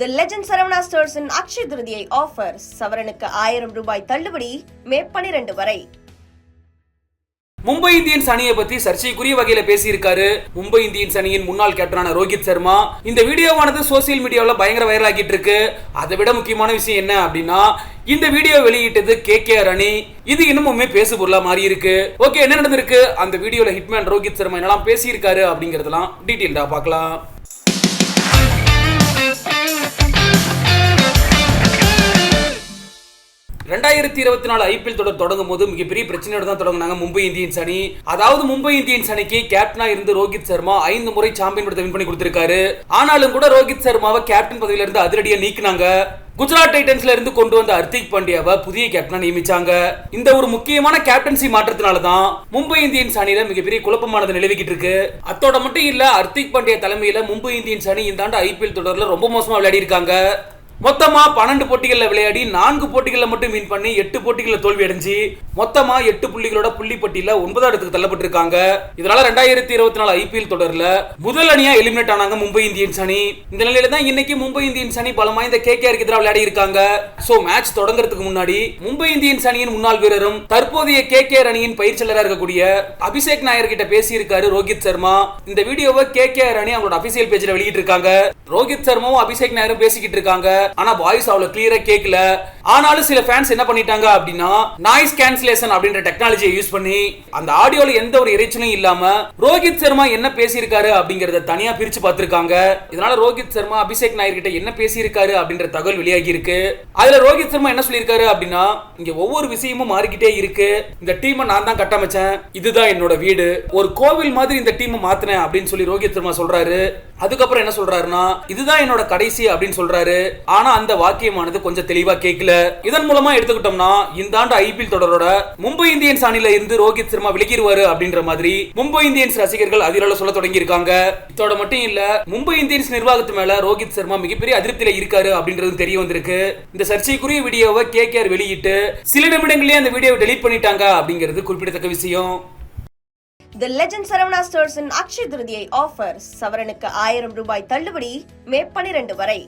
தி legend Saravana ஸ்டோர்ஸின் Akshaya Tritiya offer சவரனுக்கு ஆயிரம் ரூபாய் தள்ளுபடி மே பனிரெண்டு வரை. மும்பை இந்தியன்ஸ் அணியை பத்தி சர்ச்சைக்குரிய வகையில பேசியிருக்காரு. மும்பை இந்தியன்ஸ் அணியின் முன்னாள் கேப்டனான ரோஹித் சர்மா. இந்த வீடியோவானது சோசியல் மீடியாவில் பயங்கர வைரல் ஆகிட்டு இருக்கு. அதை விட முக்கியமான விஷயம் என்ன அப்படின்னா இந்த வீடியோ வெளியிட்டது கே கே அணி இது இன்னமுமே பேசு பொருளா மாறி இருக்கு. ஓகே என்ன நடந்திருக்கு? அந்த வீடியோல ஹிட்மேன் ரோஹித் சர்மா என்னெல்லாம் பேசியிருக்காரு அப்படிங்கறதெல்லாம் டீட்டெயில்டா பார்க்கலாம். ரெண்டாயிரத்தி இருபத்தி நாலு ஐபிஎல் தொடர் தொடங்கும் போது மிகப்பெரிய பிரச்சனையோட தான் தொடங்கினாங்க மும்பை இந்தியன்ஸ் அணி. அதாவது மும்பை இந்தியன்ஸ் அணிக்கு கேப்டனா இருந்து ரோஹித் சர்மா ஐந்து முறை சாம்பியன் படத்தை வின் பண்ணி கொடுத்திருக்காரு. ஆனாலும் கூட ரோஹித் சர்மாவை கேப்டன் பதவியில இருந்து அதிரடியா நீக்கினாங்க. குஜராத் டைட்டன்ஸ்ல இருந்து கொண்டு வந்த ஹர்திக் பாண்டியாவை புதிய கேப்டனா நியமிச்சாங்க. இந்த ஒரு முக்கியமான கேப்டன்சி மாற்றத்தினால தான் மும்பை இந்தியன்ஸ் அணியில மிகப்பெரிய குழப்பமானது நிலவிக்கிட்டு இருக்கு. அத்தோட மட்டும் இல்ல ஹர்திக் பாண்டியா தலைமையில மும்பை இந்தியன்ஸ் அணி இந்த ஆண்டு ஐபிஎல் தொடர்ல ரொம்ப மோசமா விளையாடி இருக்காங்க மொத்தமாக பன்னெண்டு போட்டிகளில் விளையாடி நான்கு போட்டிகளில் மட்டும் வின் பண்ணி எட்டு போட்டிகளில் தோல்வி அடைஞ்சு மொத்தமாக எட்டு புள்ளிகளோட புள்ளி பட்டியல ஒன்பதாம் இடத்துக்கு தள்ளப்பட்டிருக்காங்க. இதனால ரெண்டாயிரத்தி இருபத்தி நாலு ஐபிஎல் தொடரில் முதல் அணியா எலிமினேட் ஆனாங்க மும்பை இந்தியன்ஸ் அணி. இந்த நிலையில தான் இன்னைக்கு மும்பை இந்தியன்ஸ் அணி பலமா இந்த கே கேஆருக்கு எதிராக விளையாடி இருக்காங்க. ஸோ மேட்ச் தொடங்குறதுக்கு முன்னாடி மும்பை இந்தியன்ஸ் அணியின் முன்னாள் வீரரும் தற்போதைய கே கேஆர் அணியின் பயிற்சியாளராக இருக்கக்கூடிய அபிஷேக் நாயர் கிட்ட பேசியிருக்காரு ரோஹித் சர்மா. இந்த வீடியோவை கே கேஆர் அணி அவங்களோட அபிஷியல் பேஜில் வெளியிட்டு இருக்காங்க ரோஹித் சர்மாவும் அபிஷேக் நாயரும் பேசிக்கிட்டு இருக்காங்க. ஆனா வாய்ஸ் அவ்வளவு கிளியரா கேட்கல ஆனாலும் சில ஃபேன்ஸ் என்ன பண்ணிட்டாங்க அப்படின்னா நாய்ஸ் கேன்சலேஷன் அப்படின்ற டெக்னாலஜியை யூஸ் பண்ணி அந்த ஆடியோல எந்த ஒரு இறைச்சலும் இல்லாம ரோஹித் சர்மா என்ன பேசியிருக்காரு அப்படிங்கறத தனியா பிரிச்சு பார்த்திருக்காங்க. இதனால ரோஹித் சர்மா அபிஷேக் நாயர் கிட்ட என்ன பேசியிருக்காரு அப்படின்ற தகவல் வெளியாகி இருக்கு அதுல ரோஹித் சர்மா என்ன சொல்லியிருக்காரு அப்படின்னா இங்க ஒவ்வொரு விஷயமும் மாறிக்கிட்டே இருக்கு. இந்த டீமை நான் தான் கட்டமைச்சேன். இதுதான் என்னோட வீடு. ஒரு கோவில் மாதிரி இந்த டீமை மாத்தினேன் அப்படின்னு சொல்லி ரோஹித் சர்மா சொல்றாரு. அதுக்கப்புறம் என்ன சொல்றாருன்னா இதுதான் என்னோட கடைசி அப்படின்னு சொல்றாரு. ஆனா அந்த வாக்கியமானது கொஞ்சம் தெளிவா கேட்கல. இதன் மூலமா எடுத்துக்கிட்டோம்னா இந்த ஆண்டு ஐபிஎல் தொடரோட மும்பை இந்தியன்ஸ் அணில இருந்து ரோஹித் சர்மா விலகிடுவாரு அப்படின்ற மாதிரி மும்பை இந்தியன்ஸ் ரசிகர்கள் அதிரல சொல்ல தொடங்கி இருக்காங்க இதோட மட்டும் இல்ல மும்பை இந்தியன்ஸ் நிர்வாகத்து மேல ரோஹித் சர்மா மிகப்பெரிய அதிருப்தியில இருக்காரு அப்படின்றது தெரிய வந்திருக்கு. இந்த சர்ச்சைக்குரிய வீடியோவை கே வெளியிட்டு சில நிமிடங்களே அந்த வீடியோவை டெலீட் பண்ணிட்டாங்க அப்படிங்கிறது குறிப்பிடத்தக்க விஷயம். தி லெஜண்ட் சரவணா ஸ்டோர்ஸின் அக்ஷய திருதியை ஆஃபர் சவரனுக்கு ஆயிரம் ரூபாய் தள்ளுபடி மே பனிரெண்டு வரை.